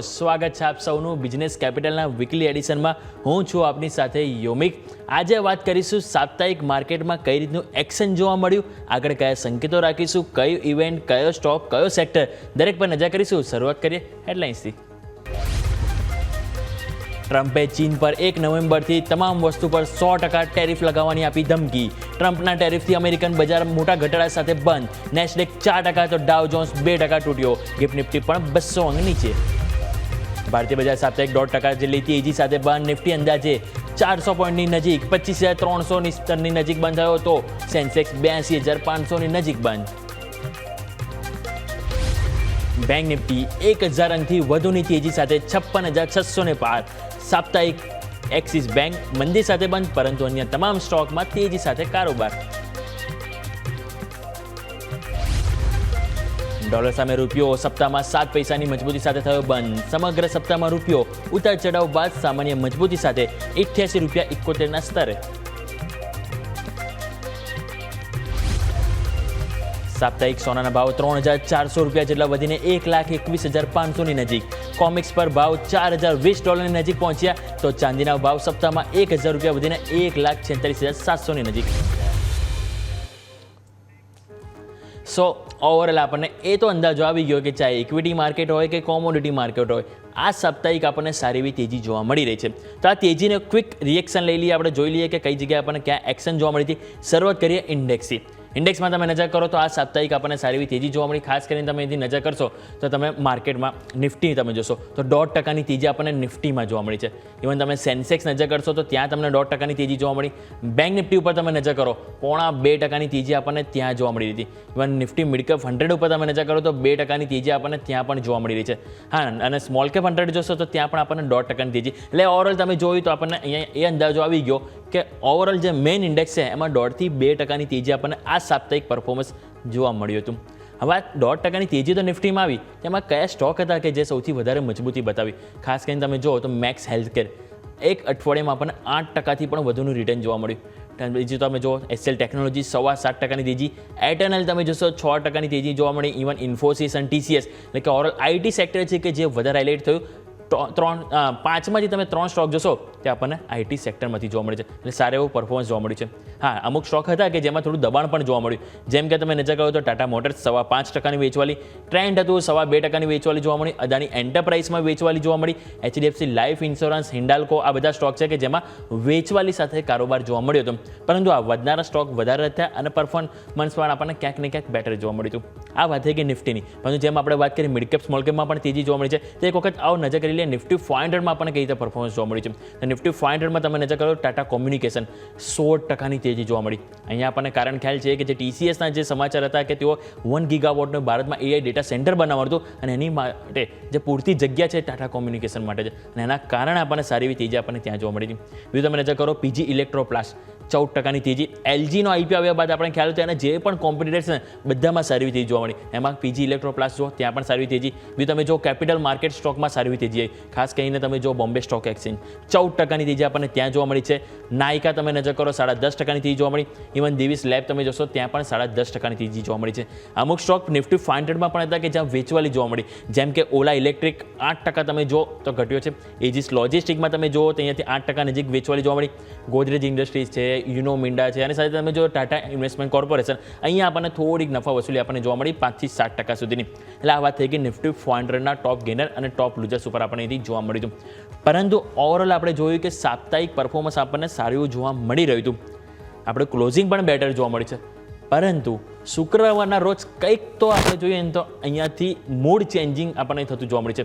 સ્વાગત છે આપ સૌનું બિઝનેસ કેપિટલના વીકલી એડિશનમાં હું છું આપની સાથે યોમિક. આજે વાત કરીશું સાપ્તાહિક માર્કેટમાં કઈ રીતનું એક્શન જોવા મળ્યું, આગળ કયા સંકેતો રાખીશું, કયું ઇવેન્ટ કયો સ્ટોક કયો સેક્ટર દરેક પર નજર કરીશું. શરૂઆત કરીએ હેડલાઇન્સથી ટ્રમ્પે ચીન પર એક નવેમ્બરથી તમામ વસ્તુ પર સો ટકા ટેરિફ લગાવવાની આપી ધમકી. ટ્રમ્પના ટેરિફથી અમેરિકન બજાર મોટા ઘટાડા સાથે બંધ. નેસ્ડેક ચાર ટકા તો ડાવ જોન્સ બે ટકા તૂટ્યો. ગિફ્ટ નિફ્ટી પણ બસો અંગ નીચે. ભારતીય બજાર સાપ્તાહિક દોઢ ટકા જેટલી તેજી સાથે બંધ નિફ્ટી અંદાજે ચારસો પોઈન્ટની નજીક, પચીસ હજાર ત્રણસોની સ્તરની નજીક બંધ થયો હતો. સેન્સેક્સ બ્યાસી હજાર પાંચસોની નજીક બંધ. બેંક નિફ્ટી એક હજાર અંકથી વધુની તેજી સાથે છપ્પન હજાર છસો ને પાર. સાપ્તાહિક એક્સિસ બેંક મંદી સાથે બંધ, પરંતુ અન્ય તમામ સ્ટોકમાં તેજી સાથે કારોબાર. ડોલર સામે રૂપિયો સપ્તાહમાં સાત પૈસાની મજબૂતી સાથે થયો બંધ. સમગ્ર સપ્તાહમાં રૂપિયો ઉતાર ચઢાવ બાદ સામાન્ય મજબૂતી સાથે ઇઠ્યાસી રૂપિયા ઇકોતેરના સ્તરે. સાપ્તાહિક સોનાના ભાવ ત્રણ હજાર ચારસો રૂપિયા જેટલા વધીને એક લાખ એકવીસ હજાર પાંચસોની નજીક. કોમિક્સ પર ભાવ ચાર હજાર વીસ ડોલરની નજીક પહોંચ્યા તો ચાંદીના ભાવ સપ્તાહમાં એક હજાર રૂપિયા વધીને એક લાખ છેતાલીસ હજાર સાતસોની નજીક. સો ઓવરઓલ આપણને એ તો અંદાજો આવી ગયો કે ચાહે ઇક્વિટી માર્કેટ હોય કે કોમોડિટી માર્કેટ હોય, આ સાપ્તાહિક આપણને સારી એવી તેજી જોવા મળી રહી છે. તો આ તેજીને ક્વિક રિએક્શન લઈ લઈએ. આપણે જોઈ લઈએ કે કઈ જગ્યાએ આપણને ક્યાં એક્શન જોવા મળી હતી. શરૂઆત કરીએ ઇન્ડેક્સથી ઇન્ડેક્સમાં તમે નજર કરો તો આ સાપ્તાહિક આપણને સારી એવી તેજી જોવા મળી. ખાસ કરીને તમે એની નજર કરશો તો તમે માર્કેટમાં નિફ્ટી તમે જોશો. તો દોઢ ટકાની તેજી આપણને નિફ્ટીમાં જોવા મળી છે. ઇવન તમે સેન્સેક્સ નજર કરશો તો ત્યાં તમને દોઢ ટકાની તેજી જોવા મળી. બેંક નિફ્ટી ઉપર તમે નજર કરો, પોણા બે ટકાની તેજી આપણને ત્યાં જોવા મળી હતી. ઇવન નિફ્ટી મિડકેપ હંડ્રેડ ઉપર તમે નજર કરો તો બે ટકાની તેજી આપણને ત્યાં પણ જોવા મળી રહી છે. હા, અને સ્મોલ કેપ હંડ્રેડ જોશો તો ત્યાં પણ આપણને દોઢ ટકાની તેજી. એટલે ઓવરઓલ તમે જોયું તો આપણને અહીંયા એ અંદાજો આવી ગયો કે ઓવરઓલ જે મેઇન ઇન્ડેક્સ છે, એમાં દોઢથી બે ટકાની તેજી આપણને આ સાપ્તાહિક પરફોર્મન્સ જોવા મળ્યું હતું. હવે આ દોઢ ટકાની તેજી તો નિફ્ટીમાં આવી તેમાં કયા સ્ટોક હતા કે જે સૌથી વધારે મજબૂતી બતાવી? ખાસ કરીને તમે જુઓ તો મેક્સ હેલ્થકેર, એક અઠવાડિયામાં આપણને આઠ ટકાથી પણ વધુનું રિટર્ન જોવા મળ્યું. બીજું તમે જુઓ એસએલ ટેકનોલોજી સવા સાત ટકાની તેજી એટર્નલ તમે જોશો છ ટકાની તેજી જોવા મળી ઇવન ઇન્ફોસિસ અને ટીસીએસ એટલે કે ઓવરઓલ આઈટી સેક્ટર છે કે જે વધારે હાઇલાઇટ થયું ત્રણ પાંચમાંથી તમે ત્રણ સ્ટોક જોશો તે આપણને આઈટી સેક્ટરમાંથી જોવા મળે છે એટલે સારા એવું પરફોર્મન્સ જોવા મળ્યું છે. હા, અમુક સ્ટોક હતા કે જેમાં થોડું દબાણ પણ જોવા મળ્યું. જેમ કે તમે નજર કરો તો ટાટા મોટર્સ સવા પાંચ ટકાની વેચવાલી, ટ્રેન્ડ હતું સવા બે ટકાની વેચવાલી જોવા મળી અદાની એન્ટરપ્રાઇઝમાં વેચવાલી જોવા મળી, એચડીએફસી લાઈફ ઇન્સ્યોરન્સ, હિન્ડાલ્કો, આ બધા સ્ટોક છે કે જેમાં વેચવાલી સાથે કારોબાર જોવા મળ્યો હતો. પરંતુ આ વધનારા સ્ટોક વધારે હતા અને પરફોર્મન્સ પણ આપણને ક્યાંક ને ક્યાંક બેટર જોવા મળ્યું હતું. આ વાત થઈ ગઈ નિફ્ટીની. પરંતુ જેમ આપણે વાત કરી મિડકેપ સ્મોલ કેપમાં પણ તેજી જોવા મળી છે, તો એક વખત આવો નજર કરી લઈએ, નિફ્ટી ફાઇવ હંડ્રેડમાં આપણને કઈ રીતે પરફોર્મન્સ જોવા મળ્યું છે. નિફ્ટી ફાઇવ હંડ્રેડમાં તમે નજર કરો ટાટા કોમ્યુનિકેશન સોળ ટકાની તેજી જોવા મળી. અહીંયા આપણને કારણ ખ્યાલ છે કે જે ટીસીએસના જે સમાચાર હતા કે તેઓ વન ગીગાવોટનું ભારતમાં એઆઈ ડેટા સેન્ટર બનાવવાનું હતું અને એની માટે જે પૂરતી જગ્યા છે ટાટા કોમ્યુનિકેશન માટે છે અને એના કારણે આપણને સારી એવી તેજી આપણને ત્યાં જોવા મળી હતી. બીજું તમે નજર કરો પીજી ઇલેક્ટ્રોપ્લાસ્ટ ચૌદ ટકાની તેજી. એલજીનો આઈપીઓ આવ્યા બાદ આપણે ખ્યાલ હતો એના જે પણ કોમ્પિટિટર્સ છે બધામાં સારી તેજી જોવા મળી. એમાં પીજી ઇલેક્ટ્રોપ્લાસ જો ત્યાં પણ સારી તેજી. બીજું તમે જો કેપિટલ માર્કેટ સ્ટોકમાં સારી તેજી આવી. ખાસ કરીને તમે જો બોમ્બે સ્ટોક એક્સચેન્જ ચૌદ ટકાની તેજી આપણને ત્યાં જોવા મળી છે. નાયકા, તમે નજર કરો, સાડા દસ ટકાની તેજી જોવા મળી. ઇવન દેવીસ લેબ તમે જોશો, ત્યાં પણ સાડા દસ ટકાની તેજી જોવા મળી છે. અમુક સ્ટોક નિફ્ટી ફાઇવ હંડ્રેડમાં પણ હતા કે જ્યાં વેચવાલી જોવા મળી. જેમ કે ઓલા ઇલેક્ટ્રિક આઠ ટકા તમે જો તો ઘટ્યો છે. એજીસ લોજિસ્ટિકમાં તમે જુઓ તો અહીંયાથી આઠ ટકા નજીક વેચવાલી જોવા મળી. ગોદરેજ ઇન્ડસ્ટ્રીઝ છે યુનો મિન્ડા છે, અને સાથે તમે જો ટાટા ઇન્વેસ્ટમેન્ટ કોર્પોરેશન અહીંયા આપણને થોડીક નફા વસૂલી આપણને જોવા મળી પાંચથી સાત ટકા સુધીની. એટલે આ વાત થઈ ગઈ નિફ્ટી ફાઇવ હંડ્રેડના ટોપ ગેનર અને ટોપ લૂઝર્સ ઉપર આપણને જોવા મળ્યું હતું. પરંતુ ઓવરઓલ આપણે જોયું કે સાપ્તાહિક પરફોર્મન્સ આપણને સારું જોવા મળી રહ્યું હતું. આપણે ક્લોઝિંગ પણ બેટર જોવા મળી છે. પરંતુ શુક્રવારના રોજ કંઈક તો આપણે જોઈએ ને તો અહીંયાથી મૂડ ચેન્જિંગ આપણને થતું જોવા મળે છે.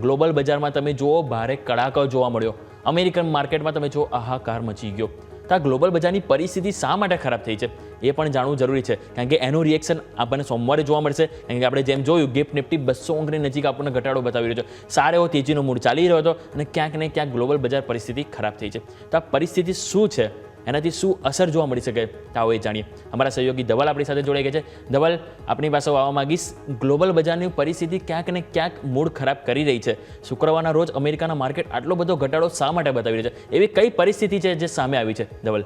ગ્લોબલ બજારમાં તમે જુઓ, ભારે કડાકો જોવા મળ્યો. અમેરિકન માર્કેટમાં તમે જુઓ, આહાકાર મચી ગયો. તો આ ગ્લોબલ બજારની પરિસ્થિતિ શા માટે ખરાબ થઈ છે? એ પણ જાણવું જરૂરી છે. કારણ કે એનું રિએક્શન આપણને સોમવારે જોવા મળશે. કારણ કે આપણે જેમ જોયું, ગિફ્ટ નિફ્ટી બસો અંકની નજીક આપણને ઘટાડો બતાવી રહ્યો છે. સારો એવો તેજીનો મૂડ ચાલી રહ્યો હતો અને ક્યાંક ને ક્યાંક ગ્લોબલ બજાર પરિસ્થિતિ ખરાબ થઈ છે. તો આ પરિસ્થિતિ શું છે? એનાથી શું અસર જોવા મળી શકે, તો એ જાણીએ. અમારા સહયોગી ધવલ આપણી સાથે જોડાઈ ગયા છે. ધવલ, આપણી પાસે આવવા માંગીશ, ગ્લોબલ બજારની પરિસ્થિતિ ક્યાંક ને ક્યાંક મૂડ ખરાબ કરી રહી છે. શુક્રવારના રોજ અમેરિકાના માર્કેટ આટલો બધો ઘટાડો શા માટે બતાવી રહ્યો છે? એવી કઈ પરિસ્થિતિ છે જે સામે આવી છે? ધવલ.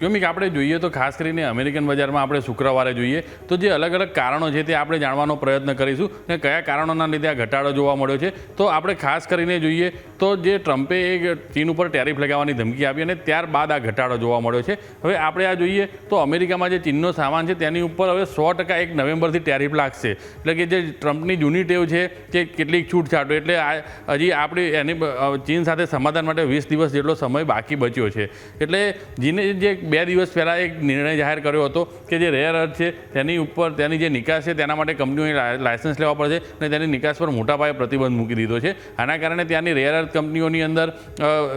ક્યોમિક, આપણે જોઈએ તો ખાસ કરીને અમેરિકન બજારમાં આપણે શુક્રવારે જોઈએ તો જે અલગ અલગ કારણો છે તે આપણે જાણવાનો પ્રયત્ન કરીશું ને કયા કારણોના લીધે આ ઘટાડો જોવા મળ્યો છે. તો આપણે ખાસ કરીને જોઈએ તો જે ટ્રમ્પે એક ચીન ઉપર ટેરિફ લગાવવાની ધમકી આપી અને ત્યારબાદ આ ઘટાડો જોવા મળ્યો છે. હવે આપણે આ જોઈએ તો અમેરિકામાં જે ચીનનો સામાન છે તેની ઉપર હવે સો ટકા એક નવેમ્બરથી ટેરિફ લાગશે. એટલે કે જે ટ્રમ્પની જૂની ટેવ છે કે કેટલીક છૂટછાટો એટલે હજી આપણે એની ચીન સાથે સમાધાન માટે વીસ દિવસ જેટલો સમય બાકી બચ્યો છે. એટલે જીને જે બે દિવસ પહેલાં એક નિર્ણય જાહેર કર્યો હતો કે જે રેર અર્થ છે, તેની ઉપર તેની જે નિકાસ છે, તેના માટે કંપનીઓએ લાય- લાયસન્સ લેવા પડશે અને તેની નિકાસ પર મોટા પાયે પ્રતિબંધ મૂકી દીધો છે. આના કારણે ત્યાંની રેર અર્થ કંપનીઓની અંદર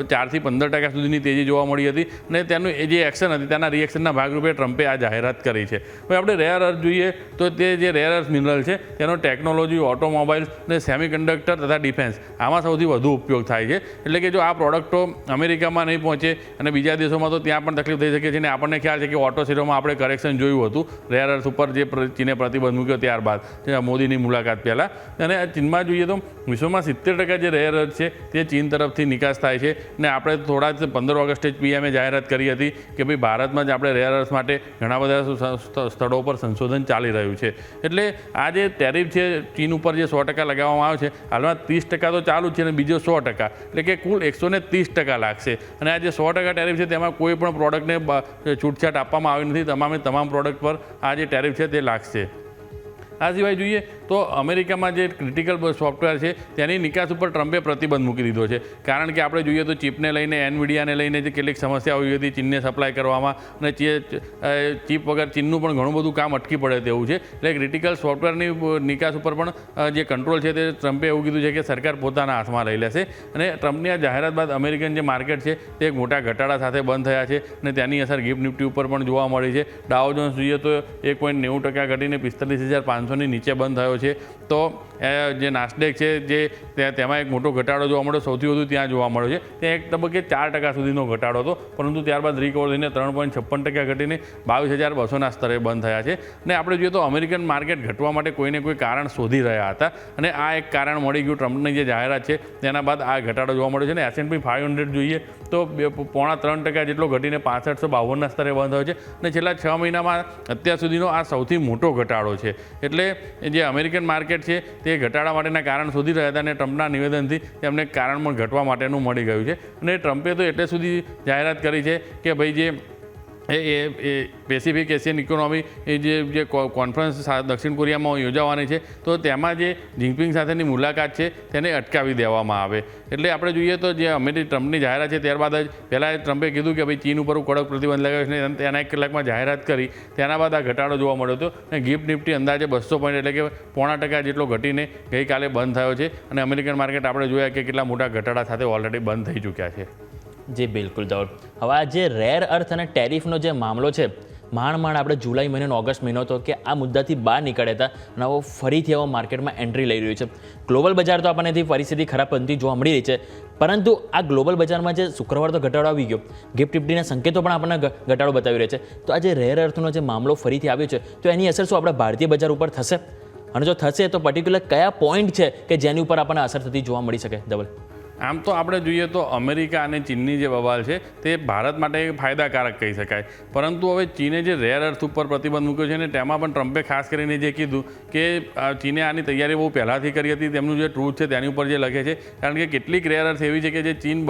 ચારથી પંદર ટકા સુધીની તેજી જોવા મળી હતી અને તેનું જે એક્શન હતી, તેના રિએક્શનના ભાગરૂપે ટ્રમ્પે આ જાહેરાત કરી છે. હવે આપણે રેર અર્થ જોઈએ તો તે જે રેર અર્થ મિનરલ છે, તેનો ટેકનોલોજી ઓટોમોબાઈલ્સ અને સેમિકન્ડક્ટર તથા ડિફેન્સ આમાં સૌથી વધુ ઉપયોગ થાય છે. એટલે કે જો આ પ્રોડક્ટો અમેરિકામાં નહીં પહોંચે અને બીજા દેશોમાં તો ત્યાં પણ તકલીફ થઈ શકે છે અને આપણને ખ્યાલ છે કે ઓટો શેરોમાં આપણે કરેક્શન જોયું હતું રેર અર્થ ઉપર જે ચીને પ્રતિબંધ મૂક્યો ત્યારબાદ મોદીની મુલાકાત પહેલાં. અને ચીનમાં જોઈએ તો વિશ્વમાં સિત્તેર ટકા જે રેર અર્થ છે, તે ચીન તરફથી નિકાસ થાય છે. ને આપણે થોડા જ પંદર ઓગસ્ટે જ પીએમએ જાહેરાત કરી હતી કે ભાઈ ભારતમાં જ આપણે રેર અર્થ માટે ઘણા બધા સ્થળો પર સંશોધન ચાલી રહ્યું છે. એટલે આ જે ટેરિફ છે, ચીન ઉપર જે સો ટકા લગાવવામાં આવે છે, હાલમાં ત્રીસ ટકા તો ચાલુ છે અને બીજો સો ટકા. એટલે કે કુલ એકસો ત્રીસ ટકા લાગશે. અને આ જે સો ટકા ટેરિફ છે, તેમાં કોઈ પણ પ્રોડક્ટને છૂટછાટ આપવામાં આવી નથી. તમામે તમામ પ્રોડક્ટ પર આ જે ટેરિફ છે તે લાગશે. આ સિવાય જોઈએ તો અમેરિકામાં જે ક્રિટિકલ સોફ્ટવેર છે, તેની નિકાસ ઉપર ટ્રમ્પે પ્રતિબંધ મૂકી દીધો છે. કારણ કે આપણે જોઈએ તો ચીપને લઈને એનવીડિયાને લઈને જે કેટલીક સમસ્યાઓ આવી હતી ચીનને સપ્લાય કરવામાં, અને ચીપ વગર ચીનનું પણ ઘણું બધું કામ અટકી પડે તેવું છે. એટલે ક્રિટિકલ સોફ્ટવેરની નિકાસ ઉપર પણ જે કંટ્રોલ છે તે ટ્રમ્પે એવું કીધું છે કે સરકાર પોતાના હાથમાં લઈ લેશે. અને ટ્રમ્પની આ જાહેરાત બાદ અમેરિકન જે માર્કેટ છે, તે એક મોટા ઘટાડા સાથે બંધ થયા છે, અને તેની અસર ગિફ્ટ નિફ્ટી ઉપર પણ જોવા મળી છે. ડાઉ જોન્સ જોઈએ તો એક પોઈન્ટ નેવું ટકા ઘટીને પિસ્તાલીસ હજાર પાંચસોની નીચે બંધ થયો છે. તો જે નાસ્ડેક છે, જે તેમાં એક મોટો ઘટાડો જોવા મળ્યો, સૌથી વધુ ત્યાં જોવા મળ્યો છે. ત્યાં એક તબક્કે ચાર ટકા સુધીનો ઘટાડો હતો, પરંતુ ત્યારબાદ રિકવર થઈને ત્રણ પોઈન્ટ છપ્પન ટકા ઘટીને બાવીસ હજાર બસોના સ્તરે બંધ થયા છે. અને આપણે જોઈએ તો અમેરિકન માર્કેટ ઘટવા માટે કોઈને કોઈ કારણ શોધી રહ્યા હતા. અને આ એક કારણ મળી ગયું ટ્રમ્પની જે જાહેરાત છે, તેના બાદ આ ઘટાડો જોવા મળ્યો છે. અને એસએનપી ફાઇવ હંડ્રેડ જોઈએ, તો બે પોણા ત્રણ ટકા જેટલો ઘટીને પાસઠસો બાવનના સ્તરે બંધ થયો છે. અને છેલ્લા છ મહિનામાં અત્યાર સુધીનો આ સૌથી મોટો ઘટાડો છે. એટલે જે અમેરિકન માર્કેટ છે, તે ઘટાડા માટેના કારણ શોધી રહ્યા હતા અને ટ્રમ્પના નિવેદનથી તેમને કારણ પણ ઘટવા માટેનું મળી ગયું છે. અને ટ્રમ્પે તો એટલે સુધી જાહેરાત કરી છે કે ભાઈ જે એ એ એ પેસિફિક એશિયન ઇકોનોમી એ જે જે કોન્ફરન્સ દક્ષિણ કોરિયામાં યોજાવાની છે, તો તેમાં જે જિંગપિંગ સાથેની મુલાકાત છે, તેને અટકાવી દેવામાં આવે. એટલે આપણે જોઈએ તો જે અમેરિક ટ્રમ્પની જાહેરાત છે, ત્યારબાદ જ પહેલાં ટ્રમ્પે કીધું કે ભાઈ ચીન ઉપર કડક પ્રતિબંધ લગાવ્યો છે તેના એક કલાકમાં જાહેરાત કરી, તેના બાદ આ ઘટાડો જોવા મળ્યો હતો. અને ગિફ્ટ નિફ્ટી અંદાજે બસો પોઈન્ટ એટલે કે પોણા ટકા જેટલો ઘટીને ગઈકાલે બંધ થયો છે. અને અમેરિકન માર્કેટ આપણે જોયા કે કેટલા મોટા ઘટાડા સાથે ઓલરેડી બંધ થઈ ચૂક્યા છે. જી, બિલકુલ ધવલ હવે આ જે રેર અર્થ અને ટેરિફનો જે મામલો છે, માંડ માંડ આપણે જુલાઈ મહિનો ઓગસ્ટ મહિનો હતો કે આ મુદ્દાથી બહાર નીકળ્યા હતા અને હવે ફરીથી હવે માર્કેટમાં એન્ટ્રી લઈ રહ્યું છે. ગ્લોબલ બજાર તો આપણને પરિસ્થિતિ ખરાબ બનતી જોવા મળી રહી છે, પરંતુ આ ગ્લોબલ બજારમાં જે શુક્રવાર તો ઘટાડો આવી ગયો. ગિફ્ટ નિફ્ટીના સંકેતો પણ આપણને ઘટાડો બતાવી રહ્યા છે. તો આ જે રેર અર્થનો જે મામલો ફરીથી આવ્યો છે, તો એની અસર શું આપણા ભારતીય બજાર ઉપર થશે? અને જો થશે તો પર્ટિક્યુલર કયા પોઈન્ટ છે કે જેની ઉપર આપણને અસર થતી જોવા મળી શકે? ધવલ. આમ તો આપણે જોઈએ તો અમેરિકા અને ચીનની જે બબાલ છે, તે ભારત માટે ફાયદાકારક કહી શકાય. પરંતુ હવે ચીને જે રેર અર્થ ઉપર પ્રતિબંધ મૂક્યો છે ને તેમાં પણ ટ્રમ્પે ખાસ કરીને જે કીધું કે ચીને આની તૈયારી બહુ પહેલાંથી કરી હતી, તેમનું જે ટ્રુથ છે તેની ઉપર જે લખે છે, કારણ કે કેટલીક રેર અર્થ એવી છે કે જે ચીન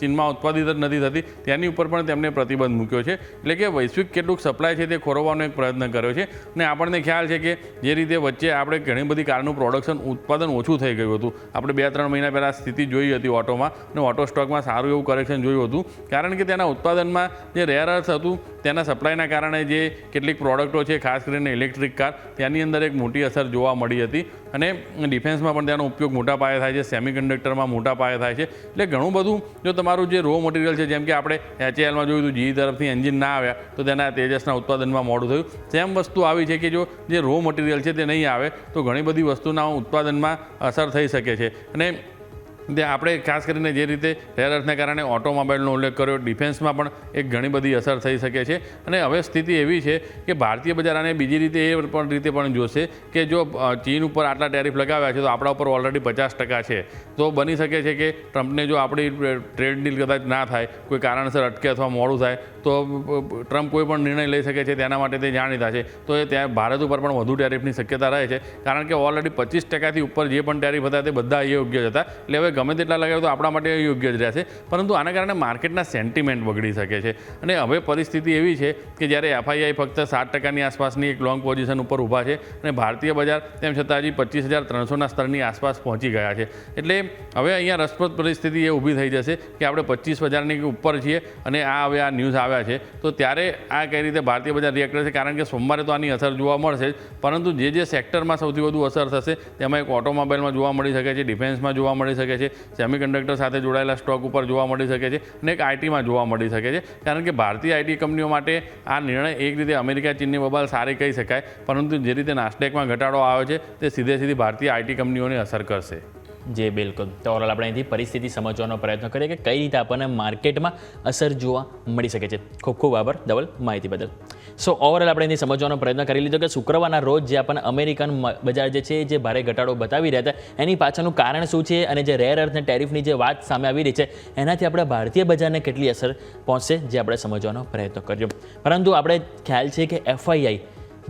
ચીનમાં ઉત્પાદિત જ નથી થતી, તેની ઉપર પણ તેમણે પ્રતિબંધ મૂક્યો છે. એટલે કે વૈશ્વિક કેટલુંક સપ્લાય છે તે ખોરવવાનો એક પ્રયત્ન કર્યો છે. અને આપણને ખ્યાલ છે કે જે રીતે વચ્ચે આપણે ઘણી બધી કારનું પ્રોડક્શન ઉત્પાદન ઓછું થઈ ગયું હતું. આપણે બે ત્રણ મહિના પહેલાં સ્થિતિ જોઈ હતી ઓટોમાં અને ઓટો સ્ટોકમાં સારું એવું કરેક્શન જોયું હતું. કારણ કે તેના ઉત્પાદનમાં જે રેર અર્થ હતું, તેના સપ્લાયના કારણે જે કેટલીક પ્રોડક્ટો છે, ખાસ કરીને ઇલેક્ટ્રિક કાર તેની અંદર એક મોટી અસર જોવા મળી હતી. અને ડિફેન્સમાં પણ તેનો ઉપયોગ મોટા પાયે થાય છે સેમિકન્ડક્ટરમાં મોટા પાયે થાય છે. એટલે ઘણું બધું જો તમારું જે રો મટીરિયલ છે, જેમ કે આપણે એચએલમાં જોયું હતું જી તરફથી એન્જિન ના આવ્યા, તો તેના તેજસના ઉત્પાદનમાં મોડું થયું. સેમ વસ્તુ આવી છે કે જો જે રો મટીરિયલ છે તે નહીં આવે, તો ઘણી બધી વસ્તુના ઉત્પાદનમાં અસર થઈ શકે છે. અને તે આપણે ખાસ કરીને જે રીતે રેર અર્થને કારણે ઓટોમોબાઈલનો ઉલ્લેખ કર્યો, ડિફેન્સમાં પણ એક ઘણી બધી અસર થઈ શકે છે. અને હવે સ્થિતિ એવી છે કે ભારતીય બજાર આને બીજી રીતે એ પણ રીતે પણ જોશે કે જો ચીન ઉપર આટલા ટેરિફ લગાવ્યા છે તો આપણા ઉપર ઓલરેડી પચાસ ટકા છે. તો બની શકે છે કે ટ્રમ્પને જો આપણી ટ્રેડ ડીલ કદાચ ના થાય, કોઈ કારણસર અટકે અથવા મોડું થાય, તો ટ્રમ્પ કોઈ પણ નિર્ણય લઈ શકે છે તેના માટે તે જાણીતા છે. તો એ ત્યાં ભારત ઉપર પણ વધુ ટેરિફની શક્યતા રહે છે. કારણ કે ઓલરેડી પચીસ ટકાથી ઉપર જે પણ ટેરિફ હતા તે બધા અયોગ્ય જ હતા. એટલે હવે ગમે તેટલા લગાવ્યો તો આપણા માટે યોગ્ય જ રહેશે. પરંતુ આના કારણે માર્કેટના સેન્ટિમેન્ટ બગડી શકે છે. અને હવે પરિસ્થિતિ એવી છે કે જ્યારે એફઆઈઆઈ ફક્ત સાત ટકાની આસપાસની એક લોંગ પોઝિશન ઉપર ઊભા છે અને ભારતીય બજાર તેમ છતાં હજી પચીસ હજાર ત્રણસોના સ્તરની આસપાસ પહોંચી ગયા છે. એટલે હવે અહીંયા રસપ્રદ પરિસ્થિતિ એ ઊભી થઈ જશે કે આપણે પચીસ હજારની ઉપર છીએ અને આ હવે આ ન્યૂઝ આવ્યા છે. તો ત્યારે આ કઈ રીતે ભારતીય બજાર રિએક્ટ કરશે કારણ કે સોમવારે તો આની અસર જોવા મળશે જ. પરંતુ જે જે સેક્ટરમાં સૌથી વધુ અસર થશે તેમાં એક ઓટોમોબાઈલમાં જોવા મળી શકે છે ડિફેન્સમાં જોવા મળી શકે છે સેમિકન્ડક્ટર સાથે જોડાયેલા સ્ટોક ઉપર જોવા મળી શકે છે અને એક આઈટીમાં જોવા મળી શકે છે. કારણ કે ભારતીય આઈટી કંપનીઓ માટે આ નિર્ણય એક રીતે અમેરિકા, ચીનની બબાલ સારી કહી શકાય, પરંતુ જે રીતે નાસ્ટેકમાં ઘટાડો આવ્યો છે, તે સીધે સીધી ભારતીય આઈટી કંપનીઓને અસર કરશે. જે બિલકુલ. તો ઓવરઓલ આપણે અહીંથી પરિસ્થિતિ સમજવાનો પ્રયત્ન કરીએ કે કઈ રીતે આપણને માર્કેટમાં અસર જોવા મળી શકે છે. ખૂબ ખૂબ આભાર. ધવલ, માહિતી બદલ. સો ઓવરઓલ આપણે એની સમજવાનો પ્રયત્ન કરી લીધો કે શુક્રવારના રોજ જે આપણને અમેરિકન બજાર જે છે, જે ભારે ઘટાડો બતાવી રહ્યા હતા, એની પાછળનું કારણ શું છે અને જે રેર અર્થ અને ટેરિફની જે વાત સામે આવી રહી છે, એનાથી આપણે ભારતીય બજારને કેટલી અસર પહોંચશે જે આપણે સમજવાનો પ્રયત્ન કર્યો. પરંતુ આપણે ખ્યાલ છે કે એફઆઈઆઈ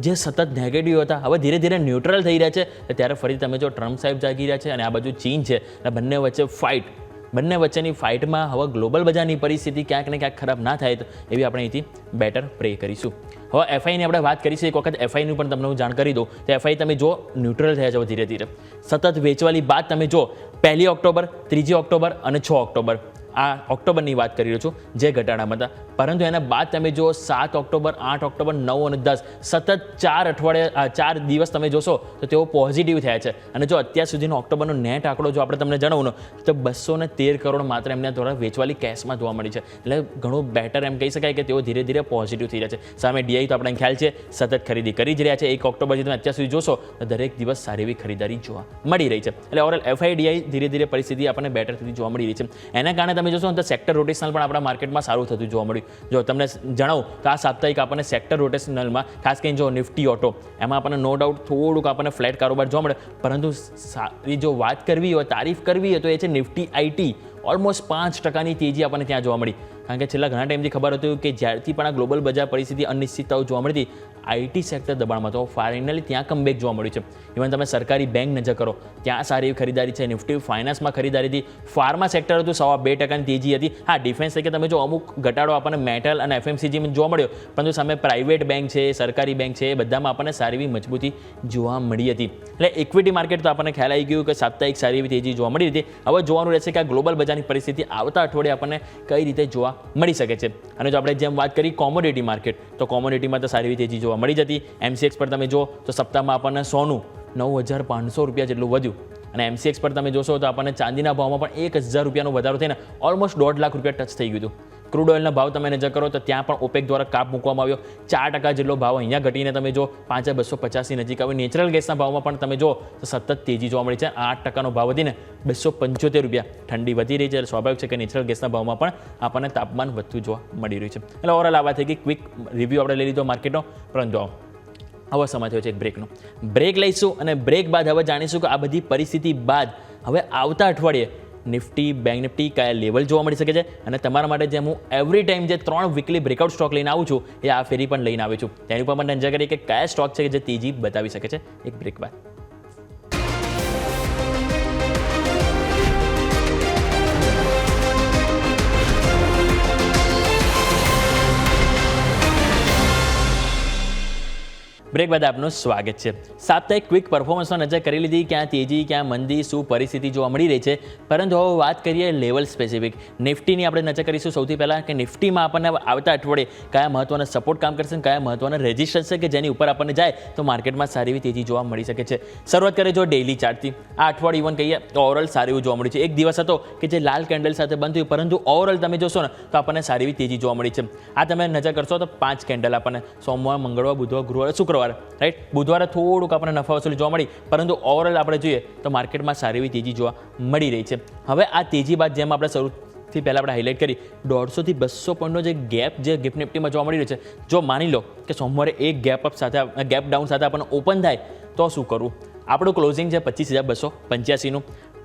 જે સતત નેગેટિવ હતા, હવે ધીરે ધીરે ન્યુટ્રલ થઈ રહ્યા છે ત્યારે ફરી તમે જો ટ્રમ્પ સાહેબ જાગી રહ્યા છે અને આ બાજુ ચીન છે, અને બંને વચ્ચે ફાઇટ બંને વચ્ચેની ફાઇટમાં હવે ગ્લોબલ બજારની પરિસ્થિતિ ક્યાંક ને ક્યાંક ખરાબ ના થાય, તો એવી આપણે અહીંથી બેટર પ્રે કરીશું. હવે એફઆઈની આપણે વાત કરીશું, એક વખત એફઆઈનું પણ તમને હું જાણ કરી દઉં. તો એફઆઈ તમે જો ન્યુટ્રલ થયા છો ધીરે ધીરે. સતત વેચવાલી બાદ તમે જો પહેલી ઓક્ટોબર, ત્રીજી ઓક્ટોબર અને છ ઓક્ટોબર. આ ઓક્ટોબરની વાત કરી રહ્યો છું, જે ઘટાડામાં હતા. પરંતુ એના બાદ તમે જો સાત ઓક્ટોબર, આઠ ઓક્ટોબર, નવ અને દસ, સતત ચાર અઠવાડિયા ચાર દિવસ તમે જોશો તો તેઓ પોઝિટિવ થયા છે. અને જો અત્યાર સુધીનો ઓક્ટોબરનો નેટ આંકડો જો આપણે તમને જણાવું તો બસો ને તેર કરોડ માત્ર એમના દ્વારા વેચવાલી કેશમાં જોવા મળી છે. એટલે ઘણું બેટર એમ કહી શકાય કે તેઓ ધીરે ધીરે પોઝિટિવ થઈ રહ્યા છે. સામે ડીઆઈ તો આપણે ખ્યાલ છે, સતત ખરીદી કરી જ રહ્યા છે. એક ઓક્ટોબરથી તમે અત્યાર સુધી જોશો, તો દરેક દિવસ સારી એવી ખરીદારી જોવા મળી રહી છે. એટલે ઓવરઓલ એફઆઈડીઆઈ ધીરે ધીરે પરિસ્થિતિ આપણને બેટર થતી જોવા મળી રહી છે. એના કારણે તમે જોશો તો સેક્ટર રોટેશનલ પણ આપણા માર્કેટમાં સારું થતું જોવા મળ્યું. જો તમને જણાવું તો આ સાપ્તાહિક આપણને સેક્ટર રોટેશનલમાં ખાસ કરીને જો નિફ્ટી, ઓટો, એમાં આપણને નો ડાઉટ થોડુંક આપણને ફ્લેટ કારોબાર જોવા મળે. પરંતુ સારી જો વાત કરવી હોય, તારીફ કરવી હોય, તો એ છે નિફ્ટી આઈટી ઓલમોસ્ટ પાંચ ટકાની તેજી આપણને ત્યાં જોવા મળી. કારણ કે છેલ્લા ઘણા ટાઈમથી ખબર હતું કે જ્યારથી પણ આ ગ્લોબલ બજાર પરિસ્થિતિ અનિશ્ચિતતાઓ જોવા મળતી આઈટી સેક્ટર દબાણમાં તો ફાઇનલી ત્યાં કમબેક જોવા મળ્યું છે. ઇવન તમે સરકારી બેંક નજર કરો, ત્યાં સારી એવી ખરીદારી છે. નિફ્ટી ફાઇનાન્સમાં ખરીદારી હતી. ફાર્મા સેક્ટર હતું, સવા બે ટકાની તેજી હતી. હા ડિફેન્સ તરીકે તમે જો અમુક ઘટાડો આપણને મેટલ અને એફએમસીજીમાં જોવા મળ્યો, પરંતુ સામે પ્રાઇવેટ બેંક છે, સરકારી બેંક છે, એ બધામાં આપણને સારી એવી મજબૂતી જોવા મળી હતી. એટલે ઇક્વિટી માર્કેટ તો આપણને ખ્યાલ આવી ગયું કે સાપ્તાહિક સારી એવી તેજી જોવા મળી હતી. હવે જોવાનું રહેશે કે આ ગ્લોબલ બજારની પરિસ્થિતિ આવતા અઠવાડિયે આપણને કઈ રીતે જોવા મળી શકે છે. અને જો આપણે જેમ વાત કરી કોમોડિટી માર્કેટ તો કોમોડિટીમાં તો સારી એવી તેજી જોવા મળી જતી. એમસીએક્સ પર તમે જો તો સપ્તાહમાં આપણને સોનું નવ હજાર પાંચસો રૂપિયા જેટલું વધ્યું. અને એમસીએક્સ પર તમે જોશો તો આપણને ચાંદીના ભાવમાં પણ એક હજાર રૂપિયાનો વધારો થઈને ઓલમોસ્ટ દોઢ લાખ રૂપિયા ટચ થઈ ગયું હતું. ક્રૂડ ઓઇલના ભાવ તમે નજર કરો તો ત્યાં પણ ઓપેક દ્વારા કાપ મૂકવામાં આવ્યો. ચાર ટકા જેટલો ભાવ અહીંયા ઘટીને તમે જો પાંચ બસો પચાસની નજીક આવે. નેચરલ ગેસના ભાવમાં પણ તમે જો તો સતત તેજી જોવા મળી છે. આઠ ટકાનો ભાવ વધીને બસો પંચોતેર રૂપિયા. ઠંડી વધી રહી છે. એટલે સ્વાભાવિક છે કે નેચરલ ગેસના ભાવમાં પણ આપણને તાપમાન વધતું જોવા મળી રહ્યું છે. એટલે ઓવરઓલ આ વાત થઈ ગઈ. ક્વિક રિવ્યૂ આપણે લઈ લીધો માર્કેટનો પરંતુ આવો. સમય થયો છે એક બ્રેકનો બ્રેક લઈશું અને બ્રેક બાદ હવે જાણીશું કે આ બધી પરિસ્થિતિ બાદ હવે આવતા અઠવાડિયે નિફ્ટી, બેંક નિફ્ટી કયા લેવલ જોવા મળી શકે છે? અને તમારા માટે જેમ હું એવરી ટાઈમ જે ત્રણ વીકલી બ્રેકઆઉટ સ્ટોક લઈને આવું છું, એ આ ફેરી પણ લઈને આવ્યો છું. તેની ઉપર મને નજર કરી કે કયા સ્ટોક છે કે જે તેજી બતાવી શકે છે? એક બ્રેક બાદ. બ્રેક બાદ આપનું સ્વાગત છે. સાપ્તાહિક ક્વિક પરફોર્મન્સમાં નજર કરી લીધી, ક્યાં તેજી, ક્યાં મંદી, શું પરિસ્થિતિ જોવા મળી રહી છે. પરંતુ હવે વાત કરીએ લેવલ સ્પેસિફિક નિફ્ટીની આપણે નજર કરીશું સૌથી પહેલાં કે નિફ્ટીમાં આપણને આવતા અઠવાડિયે કયા મહત્ત્વના સપોર્ટ કામ કરશે કયા મહત્ત્વના રેઝિસ્ટન્સ છે કે જેની ઉપર આપણને જાય, તો માર્કેટમાં સારી એવી તેજી જોવા મળી શકે છે. શરૂઆત કરીએ જો ડેઇલી ચાર્ટથી આ અઠવાડિયે ઇવન કહીએ તો ઓવરઓલ સારું એવું જોવા મળ્યું છે. એક દિવસ હતો કે જે લાલ કેન્ડલ સાથે બંધ થયું, પરંતુ ઓવરઓલ તમે જોશો ને, તો આપણને સારી એવી તેજી જોવા મળી છે. આ તમે નજર કરશો તો પાંચ કેન્ડલ આપણને, સોમવાર, મંગળવાર, બુધવાર, ગુરુવાર, શુક્રવાર રાઈટ બુધવારે થોડુંક આપણને નફા વસૂલી જોવા મળી, પરંતુ ઓવરઓલ આપણે જોઈએ તો માર્કેટમાં સારી એવી તેજી જોવા મળી રહી છે. હવે આ તેજી બાદ જેમ આપણે શરૂ થી પહેલાં આપણે હાઇલાઇટ કરી, દોઢસોથી બસો પોઈન્ટનો જે ગેપ જે ગિફ્ટ નિફ્ટીમાં જોવા મળી રહ્યો છે, જો માની લો કે સોમવારે એક ગેપ અપ સાથે ગેપ ડાઉન સાથે આપણને ઓપન થાય, તો શું કરવું? આપણું ક્લોઝિંગ છે પચીસ હજાર બસો પંચ્યાસીનું.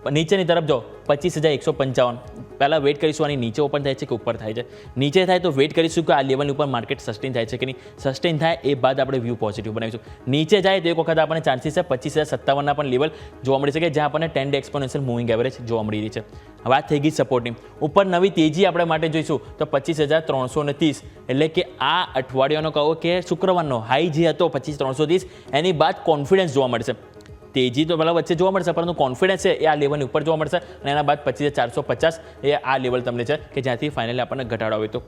નીચેની તરફ જો, પચીસ હજાર એકસો પંચાવન. પહેલાં વેટ કરીશું આની નીચે ઓપન થાય છે કે ઉપર થાય છે? નીચે થાય તો વેટ કરીશું કે આ લેવલની ઉપર માર્કેટ સસ્ટેન થાય છે કે નહીં? સસ્ટેન થાય એ બાદ આપણે વ્યૂ પોઝિટિવ બનાવીશું. નીચે જાય તો એક વખત આપણને ચાન્સીસ છે પચીસ હજાર સત્તાવનના પણ લેવલ જોવા મળી શકે, જ્યાં આપણને ટેન એક્સપોનેન્શિયલ મૂવિંગ એવરેજ જોવા મળી રહી છે. વાત થઈ ગઈ સપોર્ટની ઉપર નવી તેજી આપણે માટે જોઈશું, તો પચીસ હજાર ત્રણસો ને ત્રીસ. એટલે કે આ અઠવાડિયાનો કહો કે શુક્રવારનો હાઈ જે હતો પચીસ ત્રણસો ત્રીસ, એની બાદ કોન્ફિડન્સ જોવા મળશે. તેજી તો પેલા વચ્ચે જોવા મળશે, પરંતુ કોન્ફિડન્સ છે એ આ લેવલની ઉપર જોવા મળશે અને એના બાદ પચીસ ચારસો પચાસ એ આ લેવલ તમને છે કે જ્યાંથી ફાઇનલી આપણને ઘટાડો આવે તો.